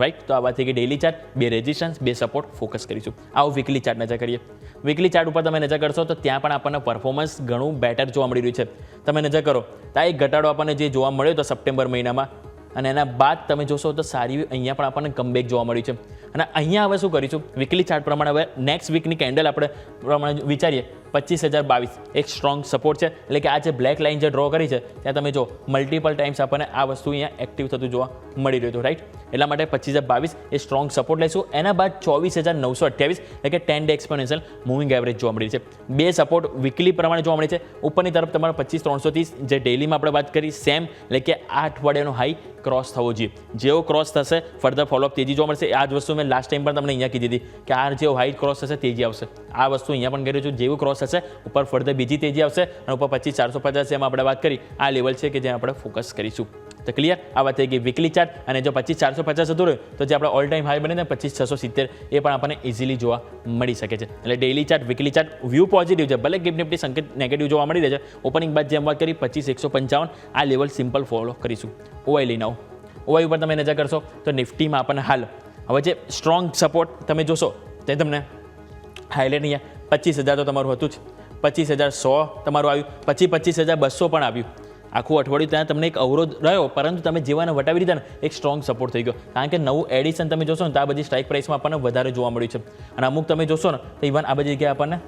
રાઈટ તો આ વાત થઈ ગઈ ડેલી ચાર્ટ બે રેઝિસ્ટન્સ બે સપોર્ટ ફોકસ કરીશું. આવું વીકલી ચાર્ટ નજર કરીએ. વીકલી ચાર્ટ ઉપર તમે નજર કરશો તો ત્યાં પણ આપણને પરફોર્મન્સ ઘણું બેટર જોવા મળી રહ્યું છે. તમે નજર કરો, તો આ એક ઘટાડો આપણને જે જોવા મળ્યો હતો સપ્ટેમ્બર મહિનામાં, અને એના બાદ તમે જોશો તો સારી અહીંયા પણ આપણને કમબેક જોવા મળ્યું છે. અને અહીંયા હવે શું કરીશું? વીકલી ચાર્ટ પ્રમાણે હવે નેક્સ્ટ વીકની કેન્ડલ આપણે પ્રમાણે વિચારીએ. પચીસ હજાર બાવીસ. એક સ્ટ્રોંગ સપોર્ટ છે. એટલે કે આ જે બ્લેક લાઇન જે ડ્રો કરી છે, ત્યાં તમે જો મલ્ટિપલ ટાઈમ્સ આપણને આ વસ્તુ અહીંયા એક્ટિવ થતું જોવા મળી રહ્યું હતું રાઈટ એટલા માટે પચીસ હજાર બાવીસ એ સ્ટ્રોંગ સપોર્ટ લઈશું. એના બાદ ચોવીસ હજાર નવસો અઠ્યાવીસ, એટલે કે ten day exponential moving average જોવા મળી છે. બે સપોર્ટ વીકલી પ્રમાણે જોવા મળે છે. ઉપરની તરફ તમારે પચીસ ત્રણસો ત્રીસ, જે ડેલીમાં આપણે વાત કરી સેમ એટલે કે આ અઠવાડિયાનો હાઈ ક્રોસ થવો જોઈએ. જેવો ક્રોસ થશે ફર્ધર ફોલોઅપ તેજી જોવા મળશે. આ જ વસ્તુ મેં લાસ્ટ ટાઈમ પણ તમને અહીંયા કીધી હતી કે આ જે વ્હાઇટ ક્રોસ થશે તેજી આવશે. આ વસ્તુ અહીંયા પણ કરી છું. જેવું ક્રોસ થશે ઉપર ફર્ધર બીજી તેજી આવશે અને ઉપર પચીસ ચારસો પચાસ એમાં આપણે વાત કરી. આ લેવલ છે કે જ્યાં આપણે ફોકસ કરીશું. તો ક્લિયર આ વાત થઈ ગઈ વીકલી ચાર્ટ અને જો પચીસ ચારસો પચાસ હતું રહ્યું, તો જે આપણે ઓલ ટાઈમ હાઈ બને ને પચીસ, છસો સિત્તેર, એ પણ આપણને ઇઝીલી જોવા મળી શકે છે. એટલે daily chart weekly chart view positive છે. ભલે ગિફ્ટ નિફ્ટી સંકેત નેગેટિવ જોવા મળી રહે છે. ઓપનિંગ બાદ જેમ વાત કરી, પચીસ, એકસો પંચાવન, આ લેવલ સિમ્પલ ફોલો કરીશું. ઓવાઈ લઈને આવો. ઓવાઈ ઉપર તમે નજર કરશો તો નિફ્ટીમાં આપણને હાલ હવે જે સ્ટ્રોંગ સપોર્ટ તમે જોશો, તે તમને હાઈલાઇટ અહીંયા પચીસ હજાર તો તમારું હતું જ. પચીસ હજાર સો તમારું આવ્યું. પછી પચીસ હજાર બસો પણ આવ્યું. આખું અઠવાડિયું ત્યાં તમને એક અવરોધ રહ્યો, પરંતુ તમે જીવાને વટાવી દીધા ને, એક સ્ટ્રોંગ સપોર્ટ થઈ ગયો. કારણ કે નવું એડિશન તમે જોશો ને, તો આ બધી સ્ટ્રાઇક પ્રાઇસમાં આપણને વધારે જોવા મળ્યું છે. અને અમુક તમે જોશો ને, તો ઇવન આ બધી જગ્યાએ આપણને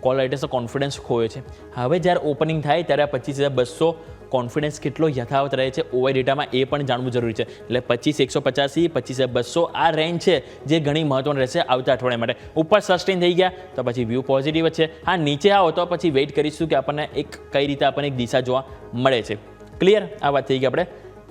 કોલ રાઇટર્સનો કોન્ફિડન્સ ખોયો છે. હવે જ્યારે ઓપનિંગ થાય, ત્યારે આ પચીસ હજાર બસો કોન્ફિડન્સ કેટલો યથાવત રહે છે ઓવાઈ ડેટામાં એ પણ જાણવું જરૂરી છે. એટલે પચીસ એકસો પચાસી, પચીસ બસો આ રેન્જ છે જે ઘણી મહત્વની રહેશે આવતા અઠવાડિયા માટે. ઉપર સસ્ટેન થઈ ગયા, તો પછી વ્યૂ પોઝિટિવ છે. હા, નીચે આવો તો પછી વેઇટ કરીશું કે આપણને એક કઈ રીતે આપણને એક દિશા જોવા મળે છે. ક્લિયર આ વાત થઈ ગઈ આપણે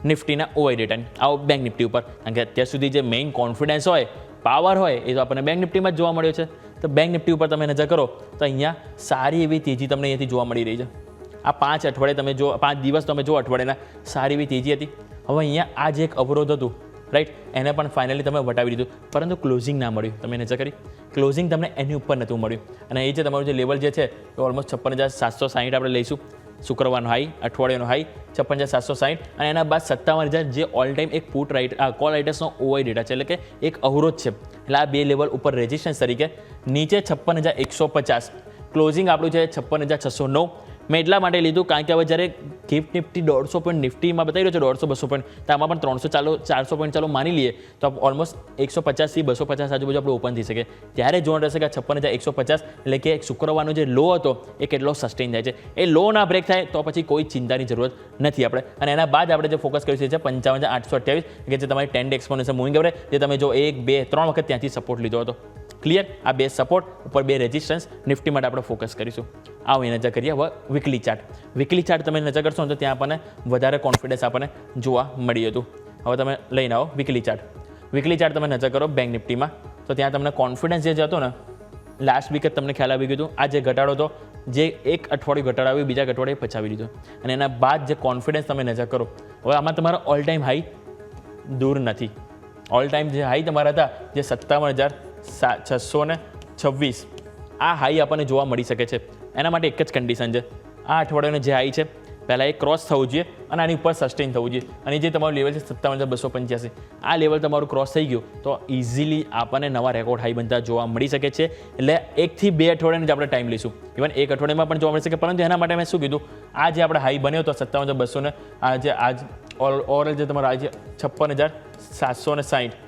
નિફ્ટીના ઓવાઈ ડેટાની. આવો બેંક નિફ્ટી ઉપર. કારણ કે અત્યાર સુધી જે મેઇન કોન્ફિડન્સ હોય પાવર હોય, એ તો આપણને બેંક નિફ્ટીમાં જ જોવા મળ્યો છે. તો બેંક નિફ્ટી ઉપર તમે નજર કરો, તો અહીંયા સારી એવી તેજી તમને અહીંયાથી જોવા મળી રહી છે. આ પાંચ અઠવાડિયે તમે જો પાંચ દિવસ તમે જો અઠવાડિયાના, સારી એવી તેજી હતી. હવે અહીંયા આ જે એક અવરોધ હતું રાઈટ એને પણ ફાઇનલી તમે વટાવી દીધું. પરંતુ ક્લોઝિંગ ના મળ્યું. તમે નજર કરી ક્લોઝિંગ તમને એની ઉપર નહોતું મળ્યું. અને એ જે તમારું જે લેવલ જે છે, એ ઓલમોસ્ટ છપ્પન હજાર સાતસો સાહીઠ આપણે લઈશું. શુક્રવારનો હાઈ અઠવાડિયાનો હાઈ છપ્પન હજાર સાતસો સાહીઠ. અને એના બાદ સત્તાવન હજાર જે ઓલ ટાઈમ એક પુટ રાઇટ કોલ રાઇટર્સનો ઓવાઈ ડેટા છે, એટલે કે એક અવરોધ છે. એટલે આ બે લેવલ ઉપર રેઝિસ્ટન્સ તરીકે નીચે છપ્પન હજાર એકસો પચાસ. ક્લોઝિંગ આપણું છે છપ્પન હજાર છસો નવ. મેં એટલા માટે લીધું કારણ કે હવે જ્યારે ગિફ્ટ નિફ્ટી દોઢસો પોઈન્ટ નિફ્ટીમાં બતાવી રહ્યો છે, દોઢસો, બસો પોઈન્ટ તો આમાં પણ ત્રણસો ચાલો, ચારસો પોઈન્ટ ચાલો માની લઈએ, તો ઓલમોસ્ટ એકસો પચાસથી બસો પચાસ આજુબાજુ આપણે ઓપન થઈ શકે. ત્યારે જોવા રહેશે કે છપ્પન હજાર એકસો પચાસ, એટલે કે શુક્રવારનો જે લો હતો, એ કેટલો સસ્ટેન થાય છે. એ લો ના બ્રેક થાય, તો પછી કોઈ ચિંતાની જરૂરત નથી આપણે. અને એના બાદ આપણે જે ફોકસ કર્યું છે પંચાવન હજાર આઠસો અઠ્યાવીસ, કે જે તમારી ટેન એક્સપોનેન્શિયલ મૂવિંગ એવરેજ જે તમે જો એક, બે, ત્રણ વખત ત્યાંથી સપોર્ટ લીધો હતો. ક્લિયર આ બે સપોર્ટ ઉપર બે રેઝિસ્ટન્સ નિફ્ટી માટે આપણે ફોકસ કરીશું. આવો એ નજર કરીએ, હવે વીકલી ચાર્ટ વીકલી ચાર્ટ તમે નજર કરશો તો ત્યાં આપણને વધારે કોન્ફિડન્સ આપણને જોવા મળ્યું હતું. હવે તમે લઈને આવો વીકલી ચાર્ટ વીકલી ચાર્ટ તમે નજર કરો બેંક નિફ્ટીમાં તો ત્યાં તમને કોન્ફિડન્સ જે જતો ને લાસ્ટ વીક જ તમને ખ્યાલ આવી ગયું હતું. આ જે ઘટાડો હતો, જે એક અઠવાડિયું ઘટાડો આવ્યું બીજા અઠવાડિયે પછાવી દીધો અને એના બાદ જે કોન્ફિડન્સ તમે નજર કરો, હવે આમાં તમારો ઓલ ટાઈમ હાઈ દૂર નથી. ઓલ ટાઈમ જે હાઈ તમારા હતા, જે સત્તાવન હજાર છસો ને છવ્વીસ. આ હાઈ આપણને જોવા મળી શકે છે. એના માટે એક જ કન્ડિશન છે. આ અઠવાડિયાનો જે હાઈ છે, પહેલાં એ ક્રોસ થવું જોઈએ અને આની ઉપર સસ્ટેન થવું જોઈએ. અને જે તમારું લેવલ છે, સત્તાવન હજાર બસો પંચ્યાસી. આ લેવલ તમારું ક્રોસ થઈ ગયું, તો ઇઝીલી આપણને નવા રેકોર્ડ હાઈ બનતા જોવા મળી શકે છે. એટલે એકથી બે અઠવાડિયાને જ આપણે ટાઈમ લઈશું. ઇવન એક અઠવાડિયામાં પણ જોવા મળી શકે, પરંતુ એના માટે મેં શું કીધું? આ જે આપણે હાઈ બન્યો હતો સત્તાવન હજાર બસો ને, આ જે આજ ઓવરઓલ જે તમારો આજે છપ્પન હજાર સાતસો ને સાઠ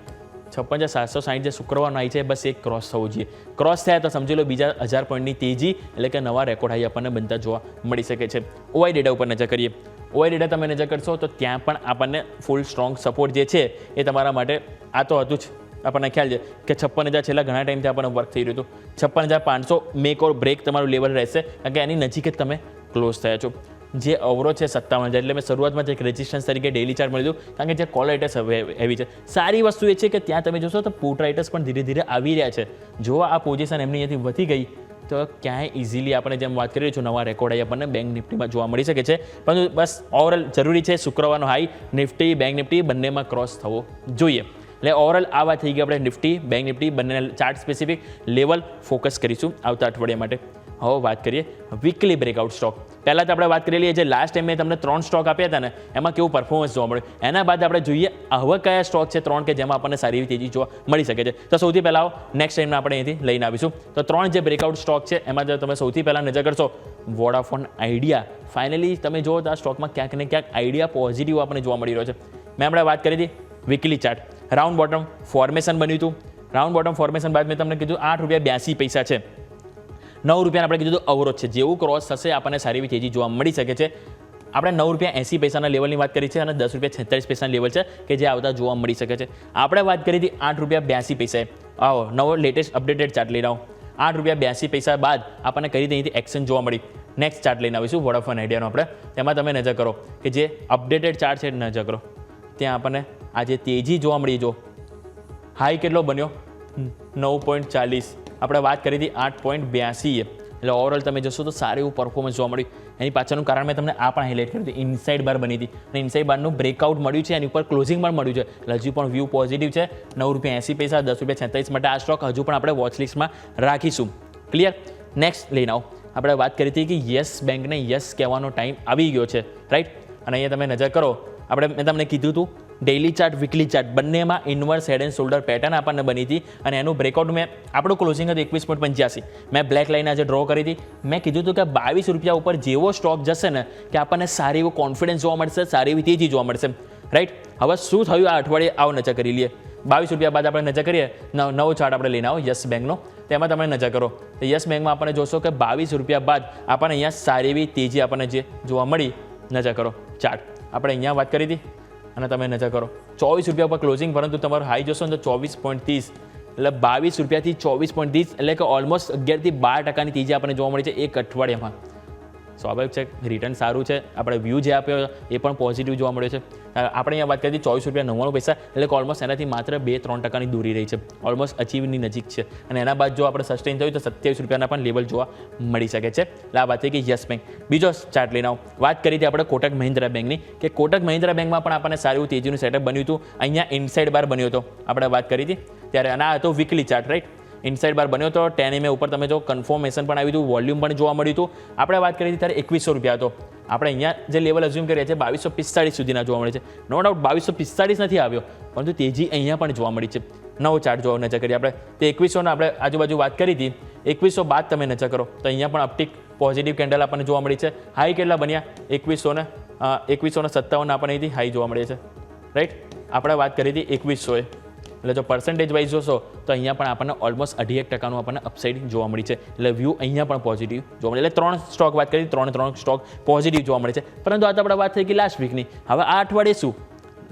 છપ્પન હજાર સાતસો સાઠ જે શુક્રવારનો આવી છે, બસ એક ક્રોસ થવું જોઈએ. ક્રોસ થયા તો સમજી લો બીજા હજાર પોઈન્ટની તેજી, એટલે કે નવા રેકોર્ડ હાઈ આપણને બનતા જોવા મળી શકે છે. ઓઆઈ ડેટા ઉપર નજર કરીએ. ઓઆઈ ડેટા તમે નજર કરશો તો ત્યાં પણ આપણને ફૂલ સ્ટ્રોંગ સપોર્ટ જે છે, એ તમારા માટે આ તો હતું જ. આપણને ખ્યાલ છે કે છપ્પન હજાર છેલ્લા ઘણા ટાઈમથી આપણને વર્ક થઈ રહ્યું હતું. છપ્પન હજાર પાંચસો મેક ઓર બ્રેક તમારું લેવલ રહેશે, કારણ કે એની નજીક જ તમે ક્લોઝ થયા છો. જે અવરોધ છે સત્તાવન હજાર. એટલે મેં શરૂઆતમાં જ એક રેઝિસ્ટન્સ તરીકે ડેલી ચાર્ટ મળ્યું હતું. કારણ કે જે કોલરાઇટસ એવી છે. સારી વસ્તુ એ છે કે ત્યાં તમે જોશો તો પુટરાઇટસ પણ ધીરે ધીરે આવી રહ્યા છે. જો આ પોઝિશન એમની અહીંયાથી વધી ગઈ, તો ક્યાંય ઇઝીલી આપણે જેમ વાત કરી છીએ, નવા રેકોર્ડ અહીં આપણને બેંક નિફ્ટીમાં જોવા મળી શકે છે. પરંતુ બસ ઓવરઓલ જરૂરી છે શુક્રવારનો હાઈ નિફ્ટી બેંક નિફ્ટી બંનેમાં ક્રોસ થવો જોઈએ. એટલે ઓવરઓલ આ વાત થઈ ગઈ આપણે નિફ્ટી બેંક નિફ્ટી બંને ચાર્ટ સ્પેસિફિક લેવલ ફોકસ કરીશું આવતા અઠવાડિયા માટે. હવે વાત કરીએ વીકલી બ્રેકઆઉટ સ્ટોક પહેલાં તો આપણે વાત કરી લઈએ, જે લાસ્ટ ટાઈમ મેં તમને ત્રણ સ્ટોક આપ્યા હતા ને, એમાં કેવું પરફોર્મન્સ જોવા મળ્યું. એના બાદ આપણે જોઈએ હવે કયા સ્ટોક છે ત્રણ કે જેમાં આપણને સારી એવી તેજી જોવા મળી શકે છે. તો સૌથી પહેલાં નેક્સ્ટ ટાઈમમાં આપણે અહીંથી લઈને આવીશું. તો ત્રણ જે બ્રેકઆઉટ સ્ટોક છે, એમાં તમે સૌથી પહેલાં નજર કરશો વોડાફોન આઈડિયા ફાઇનલી તમે જુઓ તો આ સ્ટોકમાં ક્યાંક ને ક્યાંક આઈડિયા પોઝિટિવ આપણને જોવા મળી રહ્યો છે. મેં આપણે વાત કરી હતી weekly chart round bottom formation બન્યું હતું. રાઉન્ડ બોટમ ફોર્મેશન બાદ મેં તમને કીધું આઠ રૂપિયા બ્યાસી પૈસા છે. નવ રૂપિયાને આપણે કીધું અવરોધ છે. જેવું ક્રોસ થશે, આપણને સારી એવી તેજી જોવા મળી શકે છે. આપણે નવ રૂપિયા એંસી પૈસાના લેવલની વાત કરી છે અને દસ રૂપિયા છેતાલીસ પૈસાના લેવલ છે કે જે આવતા જોવા મળી શકે છે. આપણે વાત કરી હતી આઠ રૂપિયા બ્યાસી પૈસાએ. આવો, નવો લેટેસ્ટ અપડેટેડ ચાર્ટ લઈને આવો. આઠ રૂપિયા બ્યાસી પૈસા બાદ આપણને કઈ રીતે અહીંથી એક્શન જોવા મળી? નેક્સ્ટ ચાર્ટ લઈને આવીશું વોડાફોન આઈડિયાનો આપણે. તેમાં તમે નજર કરો કે જે અપડેટેડ ચાર્ટ છે, નજર કરો. ત્યાં આપણને આજે તેજી જોવા મળી જો. હાઈ કેટલો બન્યો? નવ પોઈન્ટ ચાલીસ. આપણે વાત કરી હતી આઠ પોઈન્ટ બ્યાસી એટલે ઓવરઓલ તમે જશો તો સારું એવું પરફોર્મન્સ જોવા મળ્યું. એની પાછળનું કારણ મેં તમને આ પણ હાઇલાઇટ કર્યું હતું ઇનસાઇડ બાર બની હતી. અને ઇનસાઇડ બારનું બ્રેકઆઉટ મળ્યું છે. એની ઉપર ક્લોઝિંગ પણ મળ્યું છે. એટલે હજુ પણ વ્યૂ પોઝિટિવ છે. નવ રૂપિયા એંસી પૈસા, દસ રૂપિયા છેતાલીસ માટે આ સ્ટોક હજુ પણ આપણે વોચલિસ્ટમાં રાખીશું. ક્લિયર નેક્સ્ટ લઈને આવો. આપણે વાત કરી હતી કે યસ બેંકને યસ કહેવાનો ટાઈમ આવી ગયો છે. રાઈટ અને અહીંયા તમે નજર કરો. આપણે, મેં તમને કીધું હતું ડેઇલી ચાર્ટ વીકલી ચાર્ટ બંનેમાં inverse head and shoulder pattern આપણને બની હતી અને એનું બ્રેકઆઉટ મેં, આપણું ક્લોઝિંગ હતું એકવીસ પોઈન્ટ પંચ્યાસી. મેં બ્લેક લાઈન આજે ડ્રો કરી હતી. મેં કીધું હતું કે બાવીસ રૂપિયા ઉપર જેવો સ્ટોક જશે ને, કે આપણને સારી એવો કોન્ફિડન્સ જોવા મળશે, સારી એવી તેજી જોવા મળશે. રાઈટ હવે શું થયું? આ અઠવાડિયે આવો નજર કરી લઈએ. બાવીસ રૂપિયા બાદ આપણે નજર કરીએ. નવ ચાર્ટ આપણે લઈને આવો યસ બેંકનો તેમાં તમે નજર કરો. તો યસ બેંકમાં આપણને જોશો કે બાવીસ રૂપિયા બાદ આપણને અહીંયા સારી એવી તેજી આપણને જે જોવા મળી, નજર કરો. ચાર્ટ આપણે અહીંયા વાત કરી હતી. અને તમે નજર કરો. ચોવીસ રૂપિયા પર ક્લોઝિંગ પરંતુ તમારો હાઈ જોશો ને તો ચોવીસ પોઈન્ટ ત્રીસ. એટલે બાવીસ રૂપિયાથી ચોવીસ પોઈન્ટ ત્રીસ, એટલે કે ઓલમોસ્ટ અગિયારથી બાર ટકાની તેજી આપણને જોવા મળી છે એક અઠવાડિયામાં. સ્વાભાવિક છે રિટર્ન સારું છે. આપણે વ્યૂ જે આપ્યો એ પણ પોઝિટિવ જોવા મળ્યો છે. આપણે અહીંયા વાત કરીએ ચોવીસ રૂપિયા નવ્વાણું પૈસા, એટલે કે ઓલમોસ્ટ એનાથી માત્ર બે ત્રણ ટકાની દૂરી રહી છે. ઓલમોસ્ટ અચીવની નજીક છે. અને એના બાદ જો આપણે સસ્ટેન થયું તો સત્યાવીસ રૂપિયાના પણ લેવલ જોવા મળી શકે છે. એટલે આ વાત થઈ કે યસ બેંક. બીજો ચાર્ટ લઈને આવો. વાત કરી હતી આપણે કોટક મહિન્દ્રા બેંકની, કે કોટક મહિન્દ્રા બેંકમાં પણ આપણને સારું તેજીનું સેટઅપ બન્યું હતું. અહીંયા ઇનસાઇડ બાર બન્યો હતો. આપણે વાત કરી હતી. ત્યારે અને આ હતો weekly chart right inside bar બન્યો હતો ટેન એમએ ઉપર તમે જો કન્ફર્મેશન પણ આવ્યું હતું વોલ્યુમ પણ જોવા મળ્યું હતું. આપણે વાત કરી હતી ત્યારે એકવીસો રૂપિયા હતો. આપણે અહીંયા જે લેવલ અઝ્યુમ કરીએ છીએ, બાવીસો પિસ્તાળીસ સુધીના જોવા મળે છે. નો ડાઉટ બાવીસો પિસ્તાળીસ નથી આવ્યો, પરંતુ તેજી અહીંયા પણ જોવા મળી છે. નવો ચાર્ટ જોવા નજર કરીએ આપણે. તે એકવીસોના આપણે આજુબાજુ વાત કરી હતી. એકવીસો બાદ તમે નજર કરો. તો અહીંયા પણ અપટીક પોઝિટિવ કેન્ડલ આપણને જોવા મળી છે. હાઈ કેટલા બન્યા? એકવીસોને એકવીસો ને સત્તાવન આપણને અહીંથી હાઈ જોવા મળે છે. રાઈટ આપણે વાત કરી હતી એકવીસોએ એટલે જો પર્સન્ટેજ વાઇઝ જોશો, તો અહીંયા પણ આપણને ઓલમોસ્ટ અઢી એક ટકાનું આપણને અપસાઇડ જોવા મળી છે. એટલે વ્યૂ અહીંયા પણ પોઝિટિવ જોવા મળે એટલે ત્રણ સ્ટોક વાત કરી, ત્રણ ત્રણ સ્ટોક પોઝિટિવ જોવા મળે છે. પરંતુ આ તો આપણે વાત થઈ ગઈ લાસ્ટ વીકની હવે આ અઠવાડિયે શું?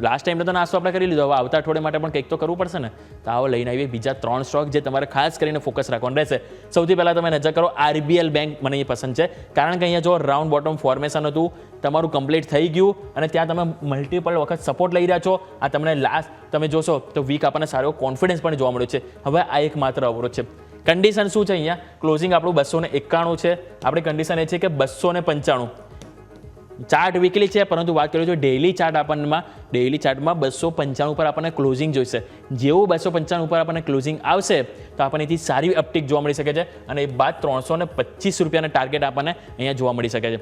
લાસ્ટ ટાઈમ તો નાસ્તો આપણે કરી લીધો. હવે આવતા અઠવાડિયે માટે પણ કંઈક તો કરવું પડશે ને. તો આવો લઈને આવીએ બીજા ત્રણ સ્ટોક જે તમારે ખાસ કરીને ફોકસ રાખવાનું રહેશે. સૌથી પહેલાં તમે નજર કરો, આરબીએલ બેંક મને એ પસંદ છે. કારણ કે અહીંયા જો રાઉન્ડ બોટમ ફોર્મેશન હતું, તમારું કમ્પ્લીટ થઈ ગયું અને ત્યાં તમે મલ્ટિપલ વખત સપોર્ટ લઈ રહ્યા છો. આ તમને લાસ્ટ તમે જોશો તો વીક આપણને સારો કોન્ફિડન્સ પણ જોવા મળ્યો છે. હવે આ એક માત્ર અવરોધ છે. કન્ડિશન શું છે અહીંયા? ક્લોઝિંગ આપણું બસો ને એકાણું છે. આપણી કન્ડિશન એ છે કે બસો ને પંચાણું. ચાર્ટ વીકલી છે, પરંતુ વાત કરીએ તો ડેઇલી ચાર્ટ આપણને ડેઇલી ચાર્ટમાં બસો પંચાણું ઉપર આપણને ક્લોઝિંગ જોઈશે. જેવું બસો પંચાણું ઉપર આપણને ક્લોઝિંગ આવશે, તો આપણને એથી સારી અપટીક જોવા મળી શકે છે અને એ બાદ ત્રણસો ને પચીસ રૂપિયાના ટાર્ગેટ આપણને અહીંયા જોવા મળી શકે છે.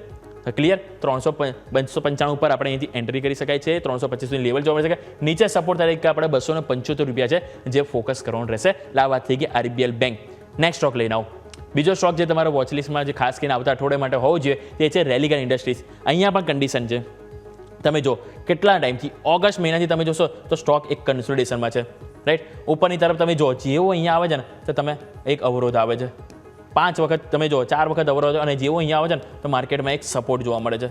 ક્લિયર ત્રણસો બસો પંચાણું ઉપર આપણે અહીંથી એન્ટ્રી કરી શકાય છે, ત્રણસો પચીસની લેવલ જોવા મળી શકે. નીચે સપોર્ટ તરીકે આપણે બસો ને પંચોતેર રૂપિયા છે, જે ફોકસ કરવાનું રહેશે. એટલે આ વાત થઈ ગઈ આરબીએલ બેંક નેક્સ્ટ સ્ટોક લઈને આવો. બીજો સ્ટોક જે તમારો વોચલિસ્ટમાં જે ખાસ કરીને આવતા અઠવાડિયા માટે હોવો જોઈએ, તે છે રેલિગન ઇન્ડસ્ટ્રીઝ અહીંયા પણ કન્ડિશન છે. તમે જો, કેટલા ટાઈમથી ઓગસ્ટ મહિનાથી તમે જોશો, તો સ્ટોક એક કન્સોલિડેશનમાં છે. રાઈટ ઉપરની તરફ તમે જો જેવો અહીંયા આવે છે ને, તો તમે એક અવરોધ આવે છે. પાંચ વખત તમે જો, ચાર વખત અવરોધ અને જેવો અહીંયા આવે છે ને, તો માર્કેટમાં એક સપોર્ટ જોવા મળે છે.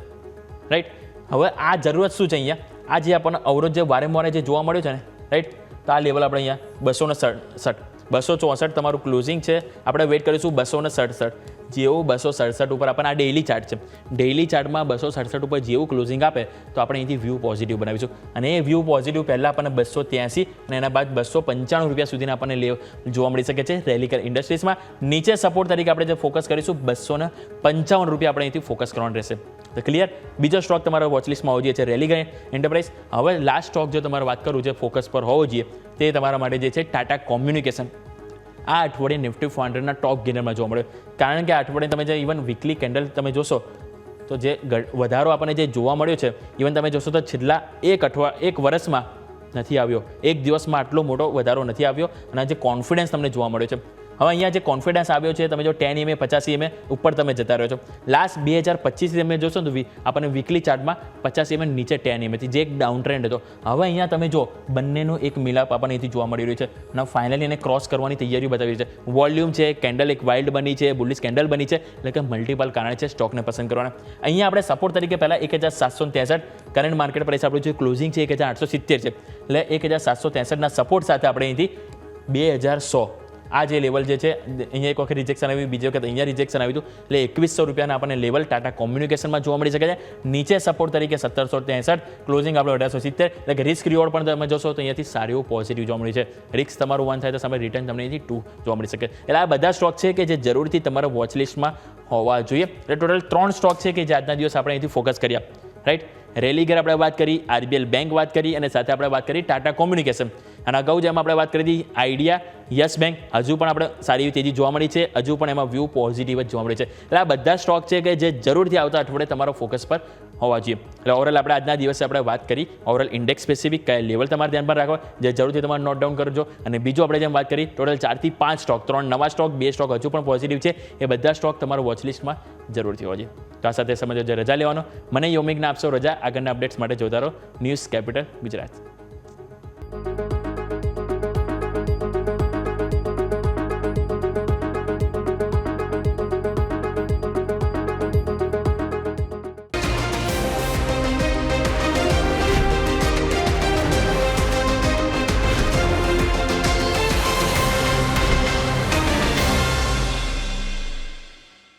રાઈટ હવે આ જરૂરત શું છે અહીંયા? આ જે આપણને અવરોધ જે વારંવાર જે જોવા મળ્યું છે ને રાઈટ તો આ લેવલ આપણે અહીંયા બસો ને સડસઠ બસો ચોસઠ તમારું ક્લોઝિંગ છે. આપણે વેટ કરીશું બસો ને સડસઠ. જેવું બસો સડસઠ ઉપર આપણને આ ડેઇલી ચાર્ટ છે. ડેઇલી ચાર્ટમાં બસો સડસઠ ઉપર જેવું ક્લોઝિંગ આપે, તો આપણે અહીંથી વ્યૂ પોઝિટિવ બનાવીશું. અને એ વ્યૂ પોઝિટિવ પહેલાં આપણને બસો ત્યાંસી અને એના બાદ બસો પંચાણું રૂપિયા સુધીના આપણને લેવ, જોવા મળી શકે છે રેલિકર ઇન્ડસ્ટ્રીઝમાં નીચે સપોર્ટ તરીકે આપણે જે ફોકસ કરીશું બસો પંચાવન રૂપિયા આપણે અહીંથી ફોકસ કરવાનું રહેશે. તો ક્લિયર બીજો સ્ટોક તમારા વોચલિસ્ટમાં હોવો જોઈએ છે રેલિગર એન્ટરપ્રાઇઝ હવે લાસ્ટ સ્ટોક જો તમારે વાત કરું જે ફોકસ પર હોવો જોઈએ, તે તમારા માટે જે છે ટાટા કોમ્યુનિકેશન આ અઠવાડિયે નિફ્ટી ફોર હંડ્રેડના ટોપ ગેનરમાં જોવા મળ્યો. કારણ કે આ અઠવાડિયે તમે જે ઇવન વીકલી કેન્ડલ તમે જોશો, તો જે વધારો આપણને જે જોવા મળ્યો છે ઇવન તમે જોશો તો છેલ્લા એક અઠવા, એક વર્ષમાં નથી આવ્યો. એક દિવસમાં આટલો મોટો વધારો નથી આવ્યો, અને જે કોન્ફિડન્સ તમને જોવા મળ્યો છે. હવે અહીંયા જે કોન્ફિડન્સ આવ્યો છે, તમે જો ટેન એમએ પચાસ એમએ ઉપર તમે જતા રહ્યો છો. લાસ્ટ બે હજાર પચીસ તમે જોશો ને તો આપણને વીકલી ચાર્ટમાં પચાસ એમએ નીચે ટેન એમએથી જે એક ડાઉન ટ્રેન્ડ હતો. હવે અહીંયા તમે જો, બંનેનો એક મિલાપ આપણને અહીંથી જોવા મળી રહ્યું છે. અને ફાઇનલી એને ક્રોસ કરવાની તૈયારીઓ બતાવી છે. વોલ્યુમ છે કેન્ડલ એક વાઇલ્ડ બની છે બુલિશ કેન્ડલ બની છે, એટલે કે મલ્ટિપલ કારણ છે સ્ટોકને પસંદ કરવાના. અહીંયા આપણે સપોર્ટ તરીકે પહેલાં એક હજાર સાતસો ત્રેસઠ કરંટ માર્કેટ પ્રાઇસ આપણું જે ક્લોઝિંગ છે એક હજાર આઠસો સિત્તેર છે. એટલે એક હજાર સાતસો ત્રેસઠના સપોર્ટ સાથે આપણે અહીંથી બે હજાર સો આ જે લેવલ જે છે, અહીંયા એક વખત રિજેક્શન આવ્યું બીજી વખત અહીંયા રિજેક્શન આવ્યું હતું. એટલે એકવીસો રૂપિયાના આપણને લેવલ ટાટા કોમ્યુનિકેશનમાં જોવા મળી શકે છે. નીચે સપોર્ટ તરીકે સત્તરસો ત્રેસઠ ક્લોઝિંગ આપણે અઢારસો સિત્તેર. એટલે કે રિસ્ક રિવોર્ડ પણ તમે જોશો તો અહીંયાથી સારી એવું પોઝિટિવ જોવા મળી છે. રિસ્ક તમારું વન થાય તો સામે રિટર્ન તમને અહીંથી ટુ જોવા મળી શકે. એટલે આ બધા સ્ટોક છે કે જે જરૂરથી તમારા વોચ લિસ્ટમાં હોવા જોઈએ. એટલે ટોટલ ત્રણ સ્ટોક છે કે જે આજના દિવસ આપણે અહીંથી ફોકસ કર્યા. રાઈટ રેલીગર આપણે વાત કરી આરબીએલ બેંક વાત કરી અને સાથે આપણે વાત કરી ટાટા કોમ્યુનિકેશન અને અગાઉ જેમ આપણે વાત કરી હતી આઈડિયા યસ બેંક હજુ પણ આપણે સારી એવી તેજી જોવા મળી છે. હજુ પણ એમાં વ્યૂ પોઝિટિવ જ જોવા મળે છે. એટલે આ બધા સ્ટોક છે કે જે જરૂરથી આવતા અઠવાડિયે તમારો ફોકસ પર હોવા જોઈએ. એટલે ઓવરઓલ આપણે આજના દિવસે આપણે વાત કરી ઓવરઓલ ઇન્ડેક્સ સ્પેસિફિક કયા લેવલ તમારે ધ્યાન પર રાખવા, જે જરૂરથી તમારે નોટ ડાઉન કરજો. અને બીજું આપણે જેમ વાત કરી ટોટલ ચારથી પાંચ સ્ટોક ત્રણ નવા સ્ટોક બે સ્ટોક હજુ પણ પોઝિટિવ છે. એ બધા સ્ટોક તમારું વોચલિસ્ટમાં જરૂરથી હોવા જોઈએ. તો આ સાથે સમજો, જે રજા લેવાનો, મને યોમિકના આપશો રજા. આગળના અપડેટ્સ માટે જોતા રહો. News capital Gujarat.